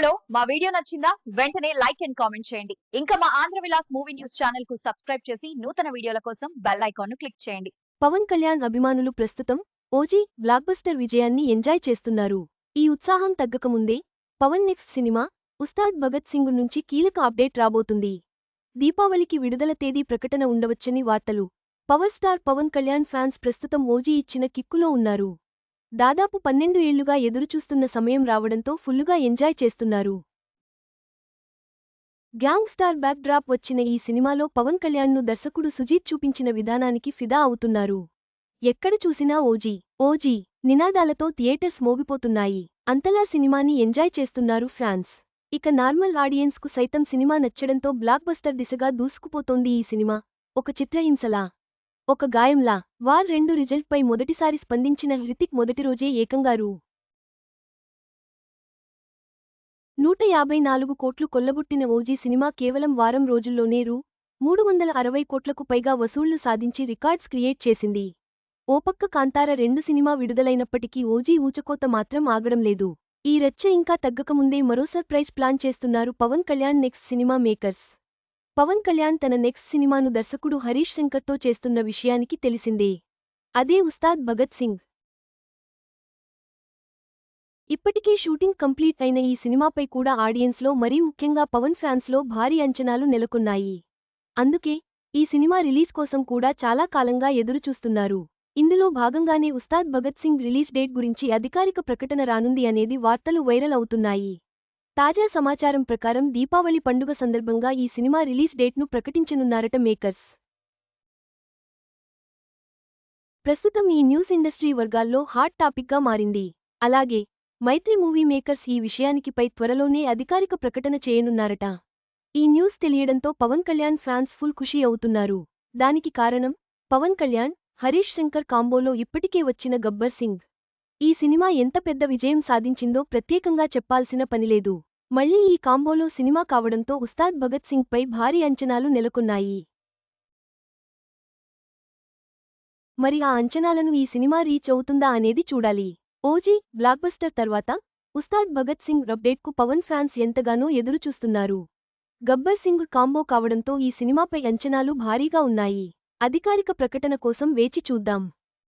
Hello మా video నచ్చిందా? వెంటనే లైక్ అండ్ కామెంట్ చేయండి. ఇంకా మా ఆంధ్ర విలాస్ మూవీ న్యూస్ ఛానల్కు సబ్స్క్రైబ్ చేసి నూతన వీడియోల కోసం బెల్ ఐకాన్ను క్లిక్ చేయండి. పవన్ కళ్యాణ్ అభిమానులు ప్రస్తుతం ఓజీ బ్లాక్బస్టర్ విజయాన్ని ఎంజాయ్ చేస్తున్నారు. ఈ ఉత్సాహం తగ్గకముందే పవన్ నెక్స్ట్ సినిమా ఉస్తాద్ భగత్ సింగ్ నుంచి కీలక అప్డేట్ రాబోతుంది. దీపావళికి విడుదల తేదీ ప్రకటన ఉండవచ్చని వార్తలు. Power star Pavan Kalyan fans ప్రస్తుతం ఓజీ ఇచ్చిన కిక్కులో ఉన్నారు. దాదాపు పన్నెండు ఏళ్ళుగా ఎదురుచూస్తున్న సమయం రావడంతో ఫుల్లుగా ఎంజాయ్ చేస్తున్నారు. గ్యాంగ్ స్టార్ బ్యాక్ డ్రాప్ వచ్చిన ఈ సినిమాలో పవన్ కళ్యాణ్ను దర్శకుడు సుజీత్ చూపించిన విధానానికి ఫిదా అవుతున్నారు. ఎక్కడ చూసినా ఓజీ ఓజీ నినాదాలతో థియేటర్స్ మోగిపోతున్నాయి. అంతలా సినిమాని ఎంజాయ్ చేస్తున్నారు ఫ్యాన్స్. ఇక నార్మల్ ఆడియన్స్కు సైతం సినిమా నచ్చడంతో బ్లాక్బస్టర్ దిశగా దూసుకుపోతోంది ఈ సినిమా. ఒక చిత్రహింసలా ఒక గాయంలా వార్ రెండు రిజల్ట్పై మొదటిసారి స్పందించిన హృతిక్ మొదటి రోజే ఏకంగా రూ. నూట యాభై నాలుగు కోట్లు కొల్లగొట్టిన ఓజీ సినిమా కేవలం వారం రోజుల్లోనే రూ. మూడు వందల అరవై కోట్లకు పైగా వసూళ్ళు సాధించి రికార్డ్స్ క్రియేట్ చేసింది. ఓపక్క కాంతార రెండు సినిమా విడుదలైనప్పటికీ ఓజీ ఊచకోత మాత్రం ఆగడం లేదు. ఈ రచ్చ ఇంకా తగ్గకముందే మరో సర్ప్రైజ్ ప్లాన్ చేస్తున్నారు Pavan Kalyan next cinema makers. Pavan Kalyan తన నెక్స్ట్ సినిమాను దర్శకుడు హరీష్ శంకర్తో చేస్తున్న విషయానికి తెలిసిందే. అదే ఉస్తాద్ భగత్ సింగ్. ఇప్పటికే షూటింగ్ కంప్లీట్ అయిన ఈ సినిమాపై కూడా ఆడియన్స్లో మరీ ముఖ్యంగా పవన్ ఫ్యాన్స్లో భారీ అంచనాలు నెలకొన్నాయి. అందుకే ఈ సినిమా రిలీజ్ కోసం కూడా చాలా కాలంగా ఎదురుచూస్తున్నారు. ఇందులో భాగంగానే ఉస్తాద్ భగత్ సింగ్ రిలీజ్ డేట్ గురించి అధికారిక ప్రకటన రానుంది అనేది వార్తలు వైరల్ అవుతున్నాయి. తాజా సమాచారం ప్రకారం దీపావళి పండుగ సందర్భంగా ఈ సినిమా రిలీజ్ డేట్ను ప్రకటించనున్నారట మేకర్స్. ప్రస్తుతం ఈ న్యూస్ ఇండస్ట్రీ వర్గాల్లో హాట్ టాపిక్గా మారింది. అలాగే మైత్రి మూవీ మేకర్స్ ఈ విషయానికిపై త్వరలోనే అధికారిక ప్రకటన చేయనున్నారట. ఈ న్యూస్ తెలియడంతో పవన్ కళ్యాణ్ ఫ్యాన్స్ ఫుల్ ఖుషీ అవుతున్నారు. దానికి కారణం పవన్ కళ్యాణ్ హరీష్ శంకర్ కాంబోలో ఇప్పటికే వచ్చిన గబ్బర్ సింగ్. ఈ సినిమా ఎంత పెద్ద విజయం సాధించిందో ప్రత్యేకంగా చెప్పాల్సిన పనిలేదు మళ్ళీ ఈ కాంబోలో సినిమా కావడంతో ఉస్తాద్ భగత్ సింగ్ పై భారీ అంచనాలు నెలకొన్నాయి. మరి ఆ అంచనాలను ఈ సినిమా రీచ్ అవుతుందా అనేది చూడాలి. ఓజీ బ్లాక్బస్టర్ తర్వాత ఉస్తాద్ భగత్ సింగ్ అప్డేట్కు పవన్ ఫ్యాన్స్ ఎంతగానో ఎదురుచూస్తున్నారు. గబ్బర్ సింగ్ కాంబో కావడంతో ఈ సినిమాపై అంచనాలు భారీగా ఉన్నాయి. అధికారిక ప్రకటన కోసం వేచి చూద్దాం.